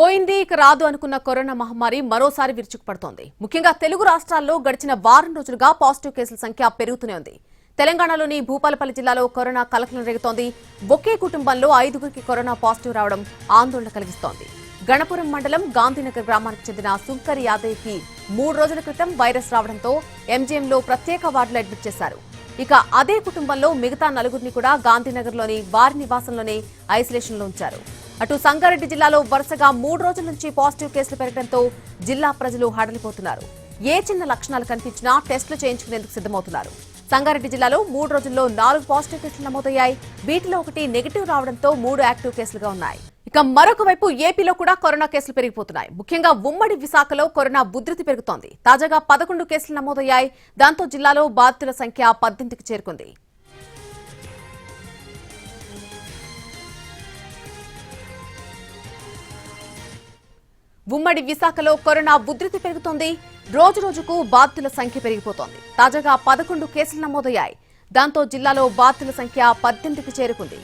పోయింది ఇక రాదు అనుకున్న కరోనా మహమ్మారి మరోసారి విరుచుకుపడుతోంది. ముఖ్యంగా తెలుగు రాష్ట్రాల్లో గడిచిన వారం రోజులుగా పాజిటివ్ కేసుల సంఖ్య పెరుగుతూనే ఉంది. తెలంగాణలోని భూపాలపల్లి జిల్లాలో కరోనా కలకలం రేగుతోంది. ఒకే కుటుంబంలో ఐదుగురికి కరోనా పాజిటివ్ రావడం ఆందోళన కలిగిస్తోంది. గణపురం మండలం గాంధీనగర్ గ్రామానికి చెందిన సుంకరి యాదయ్కి మూడు రోజుల క్రితం వైరస్ రావడంతో ఎంజీఎంలో ప్రత్యేక వార్డులో అడ్మిట్ చేశారు. ఇక అదే కుటుంబంలో మిగతా నలుగురిని కూడా గాంధీనగర్లోని వారి నివాసంలోనే ఐసోలేషన్లో ఉంచారు. అటు సంగారెడ్డి జిల్లాలో వరుసగా మూడు రోజుల నుంచి పాజిటివ్ కేసులు పెరగడంతో జిల్లా ప్రజలు హడలిపోతున్నారు. ఏ చిన్న లక్షణాలు కనిపించినా టెస్టులు చేయించుకునేందుకు సిద్ధమవుతున్నారు. సంగారెడ్డి జిల్లాలో మూడు రోజుల్లో నాలుగు పాజిటివ్ కేసులు నమోదయ్యాయి. వీటిలో ఒకటి నెగిటివ్ రావడంతో మూడు యాక్టివ్ కేసులుగా ఉన్నాయి. ఇక మరొక వైపు ఏపీలో కూడా కరోనా కేసులు పెరిగిపోతున్నాయి. ముఖ్యంగా ఉమ్మడి విశాఖలో కరోనా ఉధృతి పెరుగుతోంది. తాజాగా పదకొండు కేసులు నమోదయ్యాయి. దాంతో జిల్లాలో బాధితుల సంఖ్య పద్దెనిమిదికి చేరుకుంది. ఉమ్మడి విశాఖలో కరోనా ఉధృతి పెరుగుతోంది. రోజు రోజుకు బాధితుల సంఖ్య పెరిగిపోతోంది. తాజాగా పదకొండు కేసులు నమోదయ్యాయి. దాంతో జిల్లాలో బాధితుల సంఖ్య పద్దెనిమిదికి చేరుకుంది.